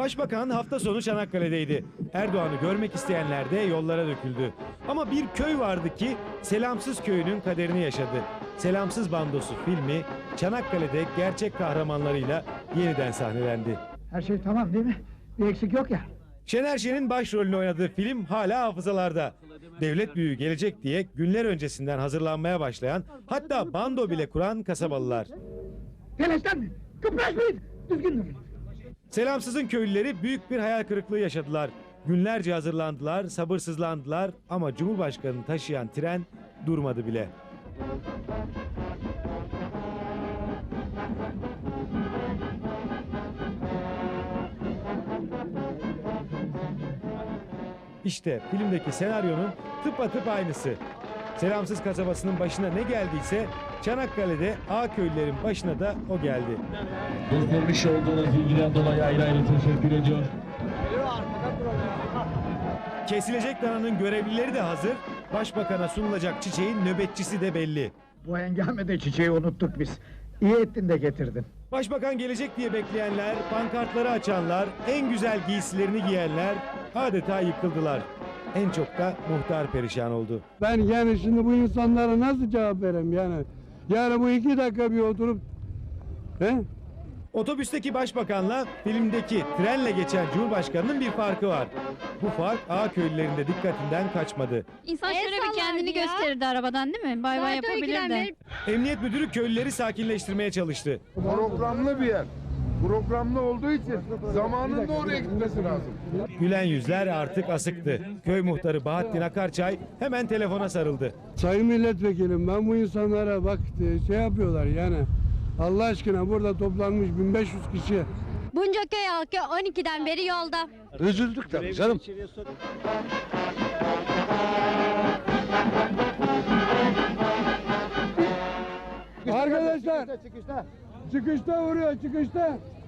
Başbakan hafta sonu Çanakkale'deydi. Erdoğan'ı görmek isteyenler de yollara döküldü. Ama bir köy vardı ki Selamsız köyünün kaderini yaşadı. Selamsız Bandosu filmi Çanakkale'de gerçek kahramanlarıyla yeniden sahnelendi. Her şey tamam değil mi? Bir eksik yok ya. Şener Şen'in başrolünü oynadığı film hala hafızalarda. Devlet büyüğü gelecek diye günler öncesinden hazırlanmaya başlayan hatta bando bile kuran kasabalılar. Telaşlanma. Kıpraşmayın. Düzgün durun. Selamsız'ın köylüleri büyük bir hayal kırıklığı yaşadılar. Günlerce hazırlandılar, sabırsızlandılar ama Cumhurbaşkanı'nı taşıyan tren durmadı bile. İşte filmdeki senaryonun tıpatıp aynısı. Selamsız kasabasının başına ne geldiyse Çanakkale'de A köylülerin başına da o geldi. Göstermiş olduğunuz bilgiden dolayı ayrı ayrı teşekkür ediyor. Kesilecek dananın görevlileri de hazır. Başbakana sunulacak çiçeğin nöbetçisi de belli. Bu hengamede çiçeği unuttuk biz. İyi ettin de getirdin. Başbakan gelecek diye bekleyenler, pankartları açanlar, en güzel giysilerini giyenler adeta yıkıldılar. En çok da muhtar perişan oldu. Ben yani şimdi bu insanlara nasıl cevap vereyim yani? Yani bu iki dakika bir oturup he? Otobüsteki başbakanla filmdeki trenle geçen cumhurbaşkanının bir farkı var. Bu fark A köylülerinde dikkatinden kaçmadı. İnsan El şöyle bir kendini ya. gösterirdi arabadan değil mi? Bay bay Saat 12'den yapabilirdi. Emniyet müdürü köylüleri sakinleştirmeye çalıştı. Programlı bir yer. Programlı olduğu için zamanında oraya gitmesi lazım. Gülen yüzler artık asıktı. Köy muhtarı Bahattin Akarçay hemen telefona sarıldı. Sayın milletvekilim ben bu insanlara bak e, şey yapıyorlar yani. Allah aşkına burada toplanmış 1500 kişi. bunca köy halkı 12'den beri yolda. Üzüldük tabii canım. Arkadaşlar çıkışta. Çıkışta vuruyor çıkışta.